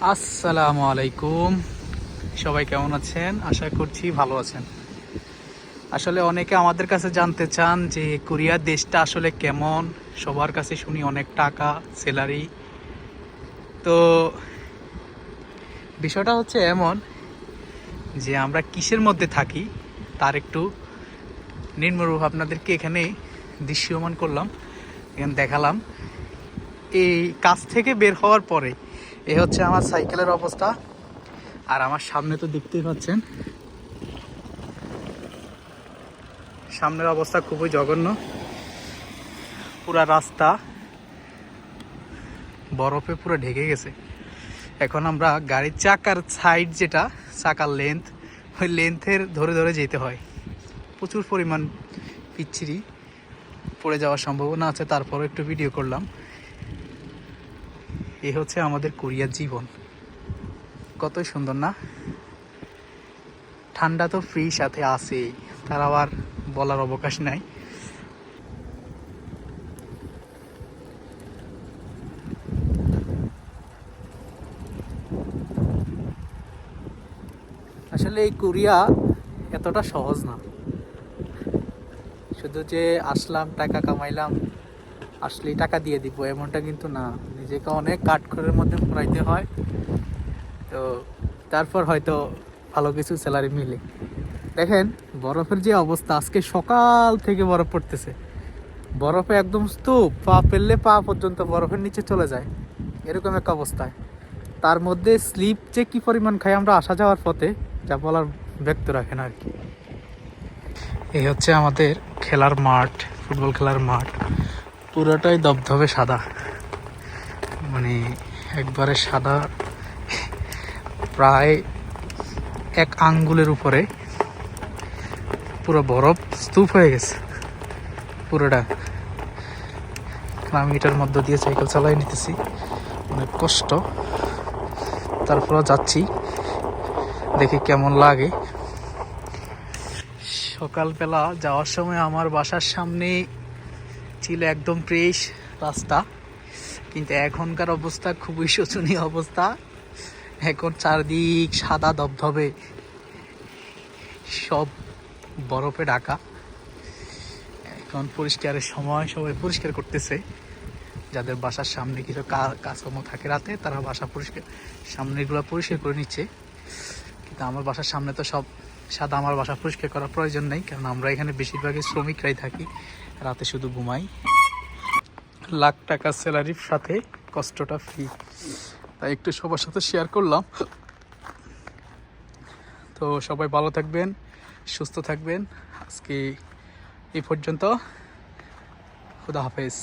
আসসালামু আলাইকুম। সবাই কেমন আছেন? আশা করছি ভালো আছেন। আসলে অনেকে আমাদের কাছে জানতে চান যে কোরিয়া দেশটা আসলে কেমন। সবার কাছে শুনি অনেক টাকা, স্যালারি। তো বিষয়টা হচ্ছে এমন যে আমরা কিসের মধ্যে থাকি, তার একটু নির্মরূপ আপনাদেরকে এখানে দৃশ্যমান করলাম, এখানে দেখালাম। এই কাজ থেকে বের হওয়ার পরে এ হচ্ছে আমার সাইকেলের অবস্থা। আর আমার সামনে তো দেখতেই পাচ্ছেন। সামনের অবস্থা খুবই জঘন্য। পুরা রাস্তা বরফে পুরো ঢেকে গেছে। এখন আমরা গাড়ির চাকার সাইড যেটা, চাকার লেন্থ ওই লেন্থের ধরে ধরে যেতে হয়। প্রচুর পরিমাণ পিচ্ছিরি পড়ে যাওয়ার সম্ভাবনা আছে, তারপরও একটু ভিডিও করলাম। এ হচ্ছে আমাদের কোরিয়ার জীবন। কতই সুন্দর না? ঠান্ডা তো ফ্রি সাথে আছেই, তার আবার বলার অবকাশ নাই। আসলে এই কোরিয়া এতটা সহজ না। শুধু যে আসলাম, টাকা কামাইলাম আসলেই টাকা দিয়ে দিব, এমনটা কিন্তু না। নিজেকে অনেক কাঠখড়ের মধ্যে পড়াইতে হয়। তো তারপর হয়তো ভালো কিছু স্যালারি মিলে। দেখেন, বরফের যে অবস্থা, আজকে সকাল থেকে বরফ পড়তেছে। বরফে একদম স্তূপ, পা ফেললে পা পর্যন্ত বরফের নিচে চলে যায়। এরকম একটা অবস্থায়। তার মধ্যে স্লিপ যে কী পরিমাণ খাই আমরা আসা যাওয়ার পথে, যা বলার ব্যক্ত রাখেন আর কি। এই হচ্ছে আমাদের খেলার মাঠ, ফুটবল খেলার মাঠ। পুরোটাই দবদবে সাদা। মানে একবারে সাদা, প্রায় এক আঙ্গুলের উপরে পুরো বরফ স্তূপ হয়ে গেছে, পুরোটা। এটার মধ্য দিয়ে সাইকেল চালাই নিতেছি, অনেক কষ্ট। তারপরে যাচ্ছি, দেখি কেমন লাগে। সকালবেলা যাওয়ার সময় আমার বাসার সামনে ছিল একদম ফ্রেশ রাস্তা। কিন্তু এখনকার অবস্থা খুবই শোচনীয় অবস্থা। এখন চারদিক সাদা ধবধবে। সব বরফে ঢাকা। এখন পরিষ্কারের সময়, সবাই পরিষ্কার করতেছে। যাদের বাসার সামনে কিছু কাজকর্ম থাকে রাতে, তারা বাসা পরিষ্কার, সামনেগুলো পরিষ্কার করে নিচ্ছে। কিন্তু আমার বাসার সামনে তো সব সাদা আমার বাসা পরিষ্কার করার প্রয়োজন নেই, কারণ আমরা এখানে বেশিরভাগই শ্রমিকরাই থাকি, রাতে শুধু ঘুমাই। লাখ টাকা স্যালারির সাথে কষ্টটা ফ্রি তাই একটু সবার সাথে শেয়ার করলাম। তো সবাই ভালো থাকবেন, সুস্থ থাকবেন। আজকে এই পর্যন্ত। খুদা হাফেজ।